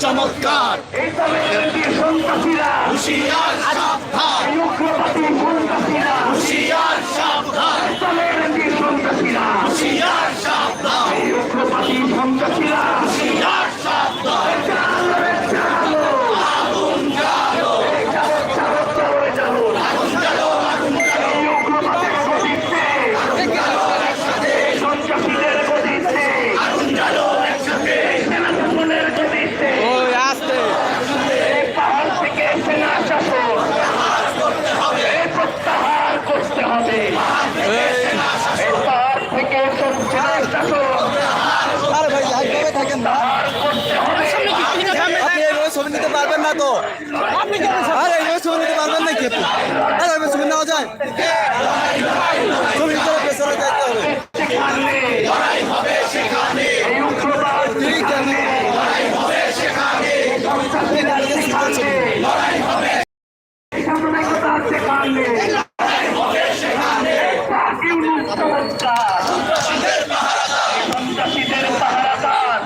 চমৎকার চাষিরা হুশিয়ার সাবধান উগ্রবাদী সন্ত্রাসীরা হুশিয়ার সাবধান চলে সন্ত্রাসীরা হুশিয়ার সাবধান উগ্রবাদী সন্ত্রাসীরা। নয় শ্রমিকদের পেছনে থাকতে হবে। সন্ত্রাসীদের পাহারাদার সন্ত্রাসীদের পাহারাদার।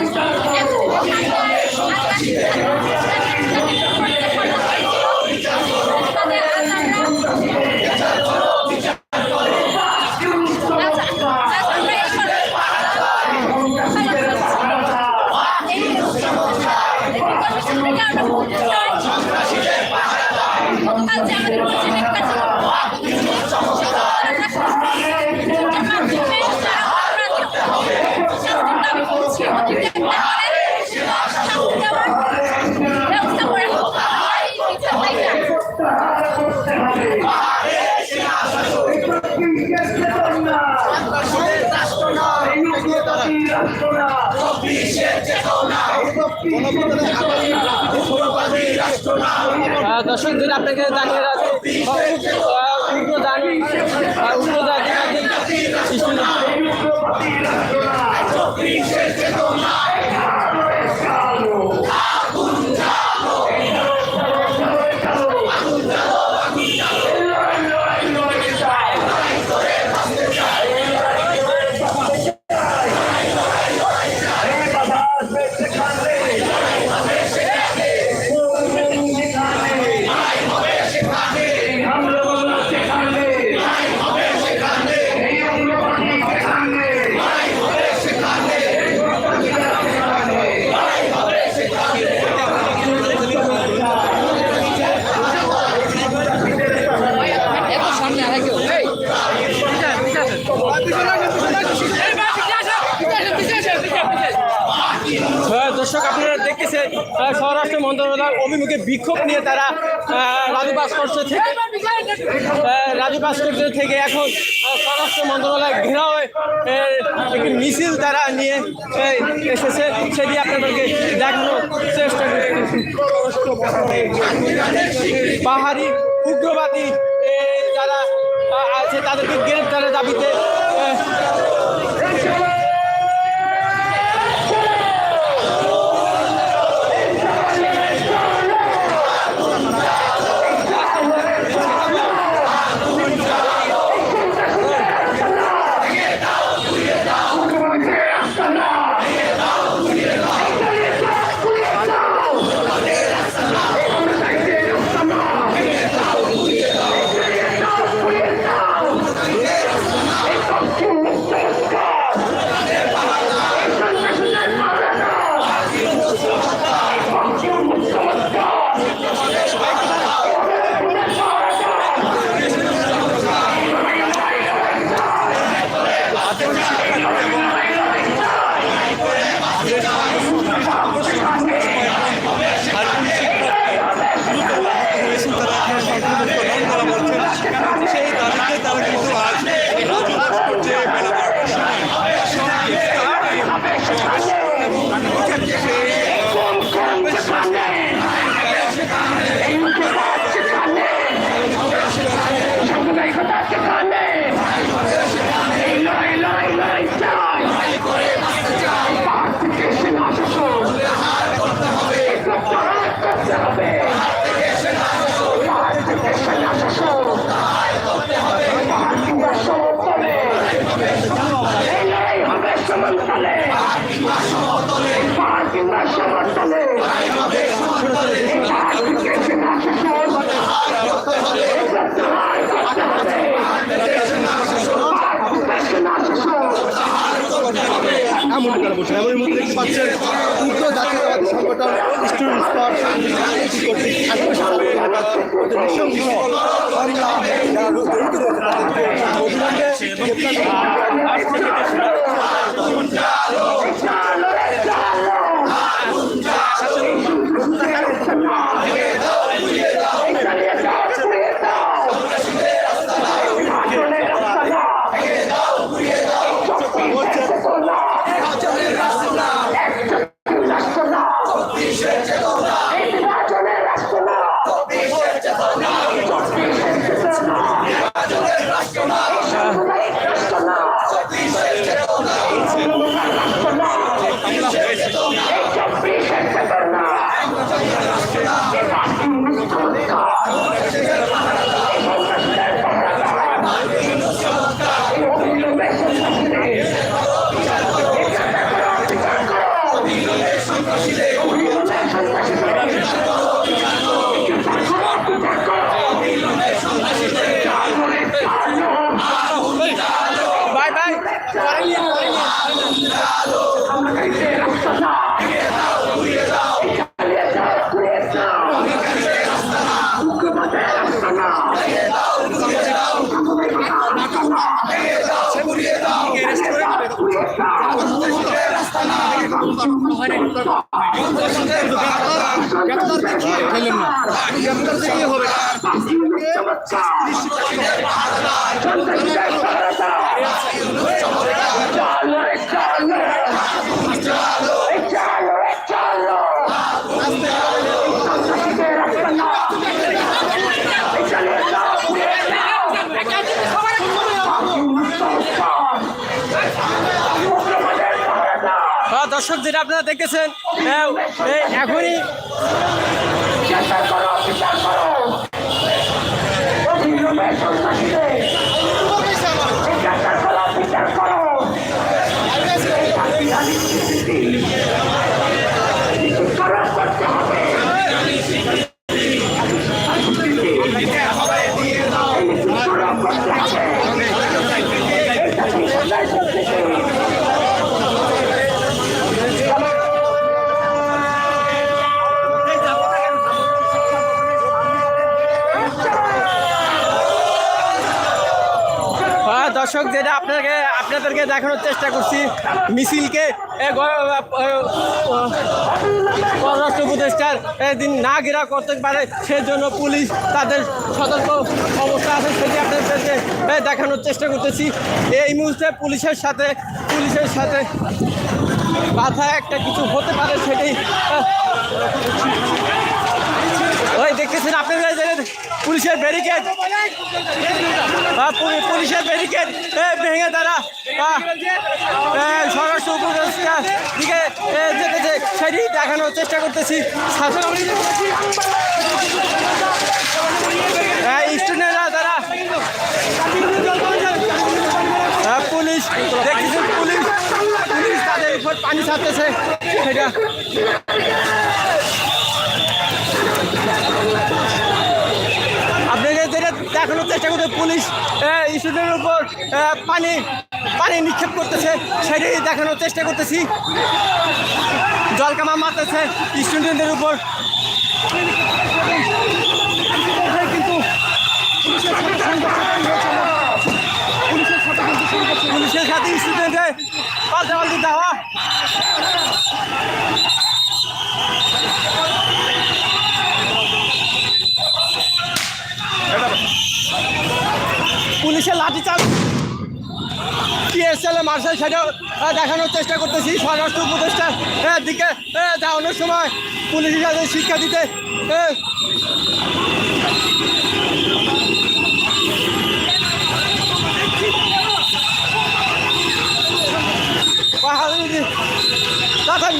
Let's go! দর্শক দিন আপনাকে জানিয়ে রাখি উগ্রদান উগ্রদাদি হ্যাঁ, দর্শক, আপনারা দেখতেছেন স্বরাষ্ট্র মন্ত্রণালয় অভিমুখে বিক্ষোভ নিয়ে তারা রাজু ভাস্কর্য থেকে রাজু ভাস্কর্য থেকে এখন স্বরাষ্ট্র মন্ত্রণালয় ঘেরাও একটি মিছিল তারা নিয়ে এসেছে। সেটি আপনাদেরকে দেখানোর চেষ্টা পাহাড়ি উগ্রবাদী যারা আছে, তাদেরকে গ্রেপ্তারের দাবিতে এমন এমন মধ্যে দেখতে পাচ্ছেন উগ্র জাতীয় সংগঠন স্টুডেন্টস ফর কর্তৃক নৃশংস আহ, দর্শক যেটা আপনারা দেখতেছেন বিচার করো এখনই আহ, দর্শক, যেটা আপনাকে আপনাদেরকে দেখানোর চেষ্টা করছি, মিছিলকে পররাষ্ট্র উপদেষ্টার দিন না ঘেরা করতে পারে, সেজন্য পুলিশ তাদের সতর্ক অবস্থা আছে সেটি আপনাদেরকে দেখানোর চেষ্টা করতেছি। এই মুহূর্তে পুলিশের সাথে পুলিশের সাথে বাধা একটা কিছু হতে পারে সেটি আহ, ওই দেখতেছেন আপনারা যে পুলিশের ব্যারিকেড পুলিশের ব্যারিকেড ভেঙে তারা স্বরাষ্ট্র উপদেষ্টার দিকে যেতেছে। সেটি দেখানোর চেষ্টা করতেছি। স্টুডেন্টরা তারা পুলিশ দেখতেছেন পুলিশ। পুলিশ তাদের উপর পানি ছাড়তেছে। সেটা দেখানোর চেষ্টা করছে। পুলিশ স্টুডেন্টের উপর পানি পানি নিক্ষেপ করতেছে। সেটাই দেখানোর চেষ্টা করতেছি। জল কামা মারতেছে স্টুডেন্টদের উপর। কিন্তু পুলিশের সাথে স্টুডেন্টের পাল্টাপাল্টি দেওয়া। পুলিশের লাঠিচার্জ পিএসএল মার্শাল সেটাও দেখানোর চেষ্টা করতেছি। স্বরাষ্ট্র উপদেষ্টার দিকে আহ, যাওয়ানোর সময় পুলিশের সাথে শিক্ষা দিতে আহ,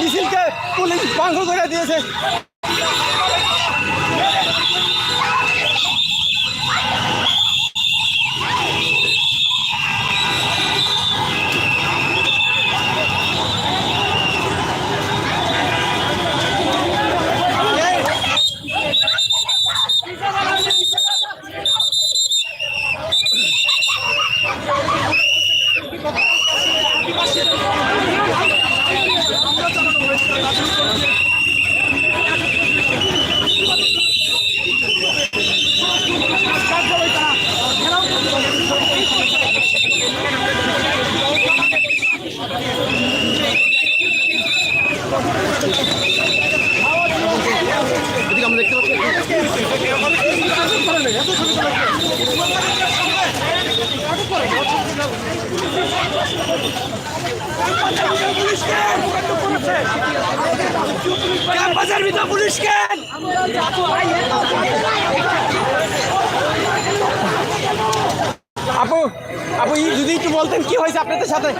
মিছিলকে পুলিশ ভঙ্গ করে দিয়েছে। ক্যাম্পাসের ভিতর পুলিশ কেন আপু আপু যদি একটু বলতেন কি হয়েছে আপনাদের সাথে?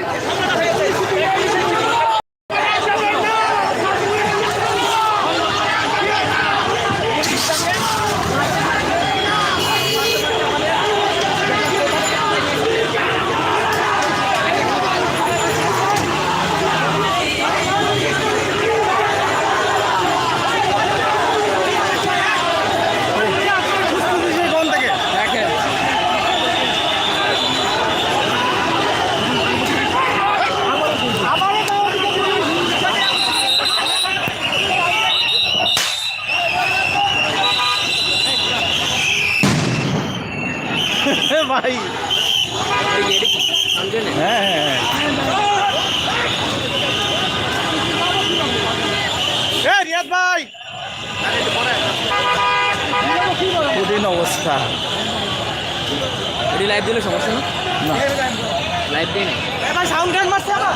কঠিন অবস্থা। এটি লাইভ দিলে সমস্যা না। লাইভ দিই না এবার সাউন্ড ট্র্যাক মারছে আমার